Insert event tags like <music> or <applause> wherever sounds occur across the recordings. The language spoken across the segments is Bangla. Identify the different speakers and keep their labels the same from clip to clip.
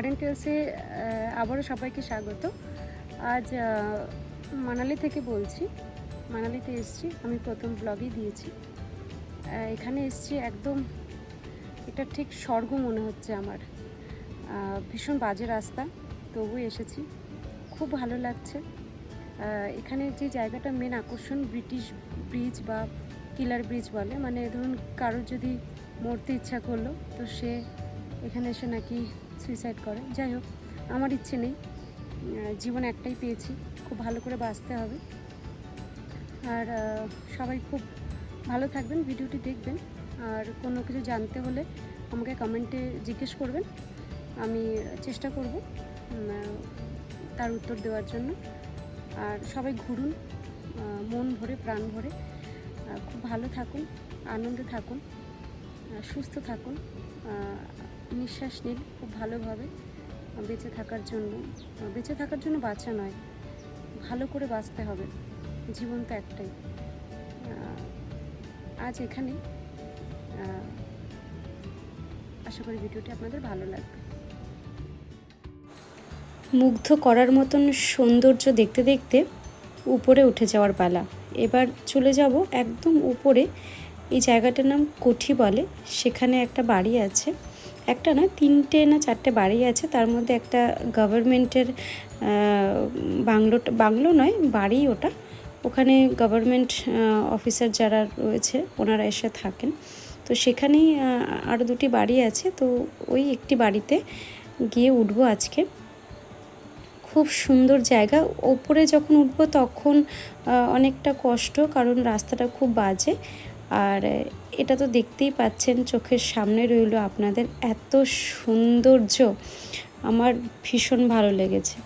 Speaker 1: গার্ডেন টেলসে আবারও সবাইকে স্বাগত। আজ মানালি থেকে বলছি, মানালিতে এসেছি, আমি প্রথম ব্লগই দিয়েছি। এখানে এসেছি একদম, এটা ঠিক স্বর্গ মনে হচ্ছে আমার। ভীষণ বাজে রাস্তা, তবু এসেছি। খুব ভালো লাগছে। এখানে যে জায়গাটা মেন আকর্ষণ ব্রিটিশ ব্রিজ বা কিলার ব্রিজ বলে। মানে ধরুন, কারোর যদি মরতে ইচ্ছা করল, তো সে এখানে এসে নাকি সুইসাইড করে। যাই হোক আমার ইচ্ছে নেই। জীবন একটাই পেয়েছি। খুব ভালো করে বাঁচতে হবে। আর সবাই খুব ভালো থাকবেন, ভিডিওটি দেখবেন। আর কোনো কিছু জানতে হলে আমাকে কমেন্টে জিজ্ঞেস করবেন। আমি চেষ্টা করব তার উত্তর দেওয়ার জন্য। আর সবাই ঘুরুন মন ভরে, প্রাণ ভরে। খুব ভালো থাকুন, আনন্দে থাকুন সুস্থ থাকুন। নিঃশ্বাস নিন খুব ভালোভাবে বেঁচে থাকার জন্য। বেঁচে থাকার জন্য বাঁচা নয়, ভালো করে বাঁচতে হবে। জীবন তো একটাই। আজ এখানে আশা করি ভিডিওটি আপনাদের ভালো লাগবে। মুগ্ধ করার মতন সৌন্দর্য দেখতে দেখতে উপরে উঠে যাওয়ার পালা। এবার চলে যাব একদম উপরে, এই জায়গাটার নাম কোঠি বলে। সেখানে একটা বাড়ি আছে। একটা না, তিনটে না চারটে বাড়ি আছে, তার মধ্যে একটা গভর্নমেন্টের বাংলোটা বাংলো নয়, বাড়ি ওটা। ওখানে গভর্নমেন্ট অফিসার যারা রয়েছে, ওনারা এসে থাকেন। তো সেখানেই আরও দুটি বাড়ি আছে, তো ওই একটি বাড়িতে গিয়ে উঠবো আজকে। খুব সুন্দর জায়গা। ওপরে যখন উঠবো তখন অনেকটা কষ্ট, কারণ রাস্তাটা খুব বাজে। আর এটা তো দেখতেই পাচ্ছেন, চোখের সামনে রইল আপনাদের এত সৌন্দর্য। আমার ভীষণ ভালো লেগেছে।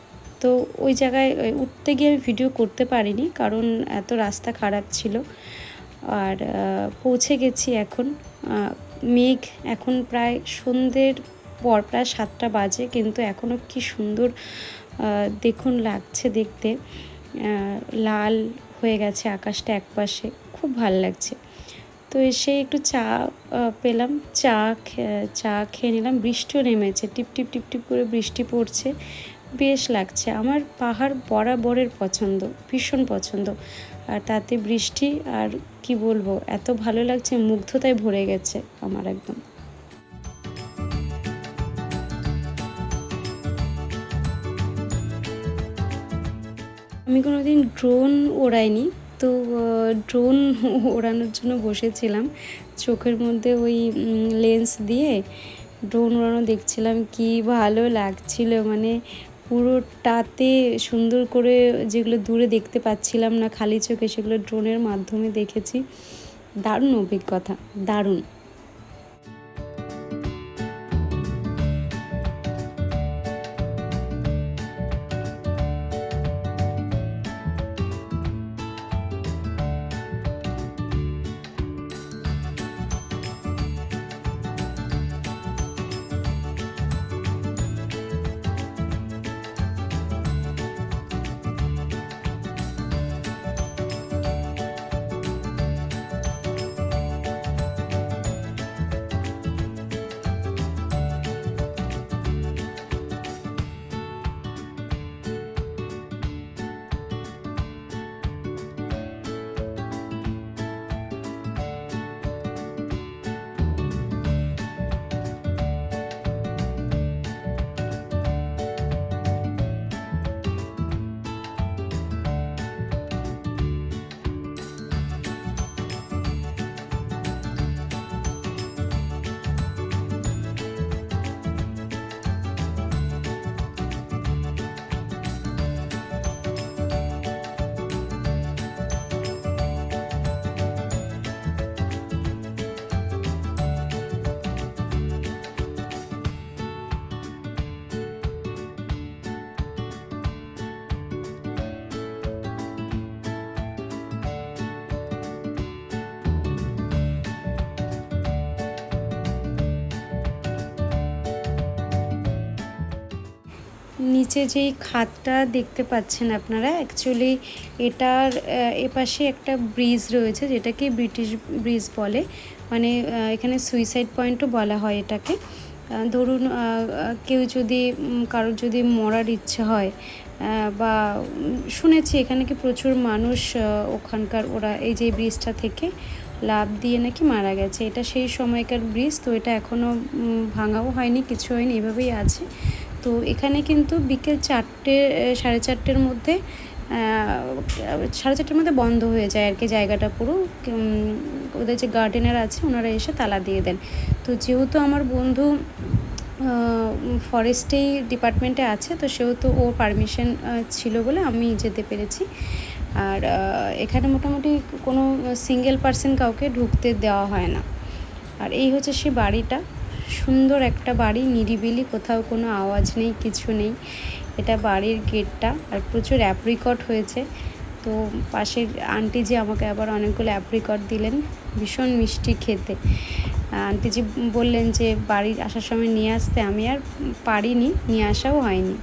Speaker 1: তো ওই জায়গায় উঠতে গিয়ে আমি ভিডিও করতে পারিনি কারণ এত রাস্তা খারাপ ছিল। আর পৌঁছে গেছি এখন। মেঘ এখন প্রায় সন্ধ্যের পর প্রায় সাতটা বাজে, কিন্তু এখনও কি সুন্দর দেখুন লাগছে দেখতে। লাল হয়ে গেছে আকাশটা একপাশে। খুব ভালো লাগছে। তো এসে একটু চা পেলাম। চা চা খেয়ে নিলাম। বৃষ্টিও নেমেছে। টিপ টিপ টিপ টিপ করে বৃষ্টি পড়ছে। বেশ লাগছে। আমার পাহাড় বরাবরের পছন্দ, ভীষণ পছন্দ। আর তাতে বৃষ্টি আর কি বলব, এত ভালো লাগছে, মুগ্ধতায় ভরে গেছে আমার একদম। আমি কোনোদিন ড্রোন ওড়াইনি। তো ড্রোন <laughs> ওড়ানোর জন্য বসেছিলাম। চোখের মধ্যে ওই লেন্স দিয়ে ড্রোন ওড়ানো দেখছিলাম। কি ভালো লাগছিল। মানে পুরোটাতে সুন্দর করে যেগুলো দূরে দেখতে পাচ্ছিলাম না, খালি চোখে সেগুলো ড্রোনের মাধ্যমে দেখেছি। দারুণ অভিজ্ঞতা। দারুণ। নিচে যেই খাতটা দেখতে পাচ্ছেন আপনারা অ্যাকচুয়ালি এটার এপাশে একটা ব্রিজ রয়েছে, যেটাকে ব্রিটিশ ব্রিজ বলে। মানে এখানে সুইসাইড পয়েন্টও বলা হয় এটাকে। ধরুন কেউ যদি কারোর যদি মরার ইচ্ছে হয় বা শুনেছি এখানে কি প্রচুর মানুষ ওখানকার ওরা এই যে ব্রিজটা থেকে লাভ দিয়ে নাকি মারা গেছে। এটা সেই সময়কার ব্রিজ তো এটা এখনও ভাঙাও হয়নি কিছু হয়নি, এভাবেই আছে। তো এখানে কিন্তু বিকেল চারটে সাড়ে চারটের মধ্যে সাড়ে চারটের মধ্যে বন্ধ হয়ে যায় আর কি জায়গাটা পুরো। ওদের যে গার্ডেনার আছে ওনারা এসে তালা দিয়ে দেন। তো যেহেতু আমার বন্ধু ফরেস্টেই ডিপার্টমেন্টে আছে, তো সেহেতু ও পারমিশন ছিল বলে আমি যেতে পেরেছি। আর এখানে মোটামুটি কোনো, সিঙ্গেল পার্সন কাউকে ঢুকতে দেওয়া হয় না। আর এই হচ্ছে সে বাড়িটা। সুন্দর একটা বাড়ি, নিরিবিলি, কোথাও কোনো আওয়াজ নেই, কিছু নেই। এটা বাড়ির গেটটা আর প্রচুর অ্যাপ্রিকট হয়েছে। তো পাশের আন্টি যে আমাকে আবার অনেকগুলো অ্যাপ্রিকট দিলেন, ভীষণ মিষ্টি খেতে। আন্টিজি বললেন যে বাড়ির আসার সময় নিয়ে আসতে আমি আর পারিনি, নিয়ে আসাও হয়নি।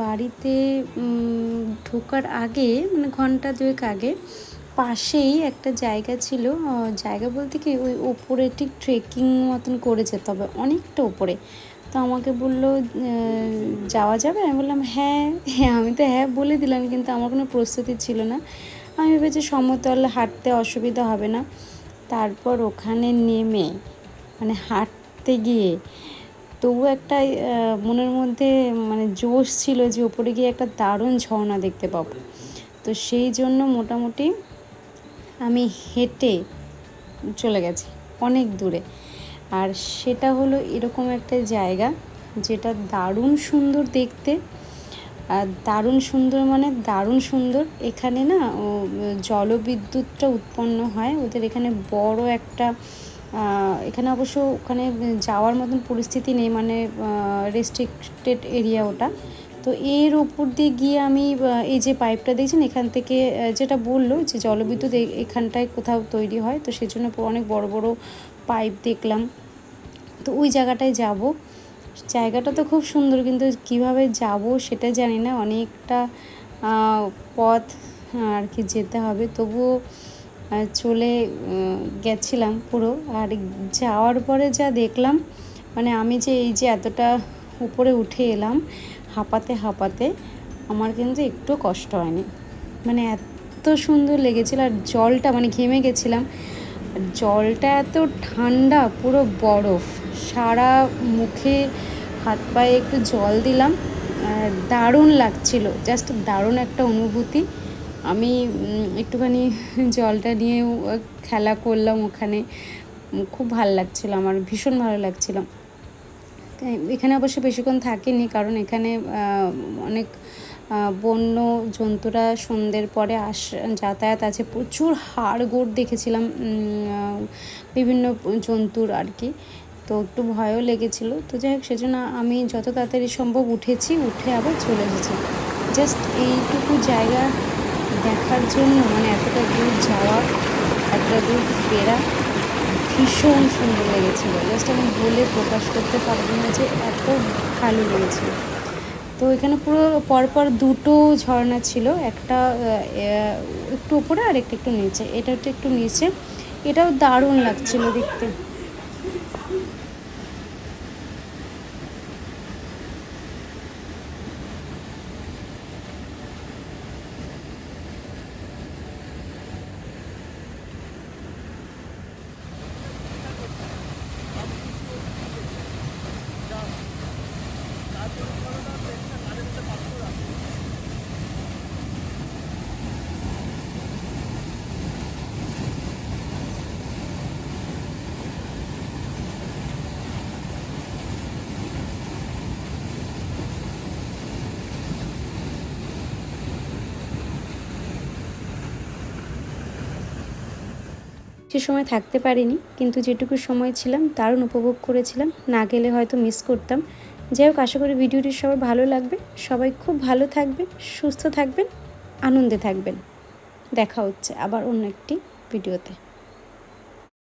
Speaker 1: বাড়িতে ঢোকার আগে মানে ঘণ্টা দুয়েক আগে, পাশেই একটা জায়গা ছিল। জায়গা বলতে কি ওই ওপরে ঠিক ট্রেকিং মতন করেছে, তবে অনেকটা ওপরে। তো আমাকে বলল যাওয়া যাবে? আমি বললাম হ্যাঁ হ্যাঁ। আমি তো হ্যাঁ বলে দিলাম, কিন্তু আমার কোনো প্রস্তুতি ছিল না। আমি ভেবেছি সমতল হাঁটতে অসুবিধা হবে না। তারপর ওখানে নেমে মানে হাঁটতে গিয়ে তবু একটা মনের মধ্যে মানে জোশ ছিল যে ওপরে গিয়ে একটা দারুণ ঝর্ণা দেখতে পাবো। তো সেই জন্য মোটামুটি আমি হেঁটে চলে গেছি অনেক দূরে। আর সেটা হলো এরকম একটা জায়গা যেটা দারুণ সুন্দর দেখতে, আর দারুণ সুন্দর মানে দারুণ সুন্দর। এখানে না জলবিদ্যুৎটা উৎপন্ন হয়। ওদের এখানে বড় একটা এখানে অবশ্য ওখানে যাওয়ার মতন পরিস্থিতি নেই মানে রেস্ট্রিক্টেড এরিয়া ওটা। তো এর ওপর দিয়ে গিয়ে আমি এই যে পাইপটা দেখছেন, এখান থেকে যেটা বলল যে জলবিদ্যুৎ এখানটায় কোথাও তৈরি হয়, তো সেজন্য অনেক বড় বড় পাইপ দেখলাম। তো ওই জায়গাটায় যাব। জায়গাটা তো খুব সুন্দর, কিন্তু কীভাবে যাব সেটা জানি না, অনেকটা পথ আর কি যেতে হবে। তবুও চলে গেছিলাম পুরো। আর যাওয়ার পরে যা দেখলাম মানে আমি যে এই যে এতটা উপরে উঠে এলাম, হাঁপাতে হাঁপাতে আমার কিন্তু একটু কষ্ট হয়নি। মানে এত সুন্দর লেগেছিল আর জলটা মানে ঘেমে গেছিলাম। জলটা এত ঠান্ডা, পুরো বরফ। সারা মুখে হাত পায়ে একটু জল দিলাম। দারুণ লাগছিল, জাস্ট দারুণ একটা অনুভূতি। আমি একটুখানি জলটা নিয়ে খেলা করলাম ওখানে। খুব ভালো লাগছিল, আমার ভীষণ ভালো লাগছিল। এখানে অবশ্য বেশিক্ষণ থাকিনি, কারণ এখানে অনেক বন্য জন্তুরা সন্ধ্যের পরে আস, যাতায়াত আছে। প্রচুর হাড়গোড় দেখেছিলাম বিভিন্ন জন্তুর আর কি। তো একটু ভয়ও লেগেছিল। তো যাই হোক, সেজন্য আমি যত তাড়াতাড়ি সম্ভব উঠেছি, উঠে আবার চলে এসেছি। জাস্ট এইটুকু জায়গা দেখার জন্য মানে এতটা দূর যাওয়া, এতটা দূর ফেরা ভীষণ সুন্দর লেগেছিলো। জাস্ট আমি বলে প্রকাশ করতে পারব না যে এত ভালো লেগেছিল। তো এখানে পুরো পরপর দুটো ঝর্ণা ছিল, একটা একটু উপরে আর একটা একটু নিচে। এটা একটু নিচে। এটাও দারুণ লাগছিল দেখতে। সে সময় থাকতে পারিনি, কিন্তু যেটুকু সময় ছিলাম দারুণ উপভোগ করেছিলাম। না গেলে হয়তো মিস করতাম। যাই হোক, আশা করি ভিডিওটি সবার ভালো লাগবে। সবাই খুব ভালো থাকবেন, সুস্থ থাকবেন, আনন্দে থাকবেন। দেখা হচ্ছে আবার অন্য একটি ভিডিওতে।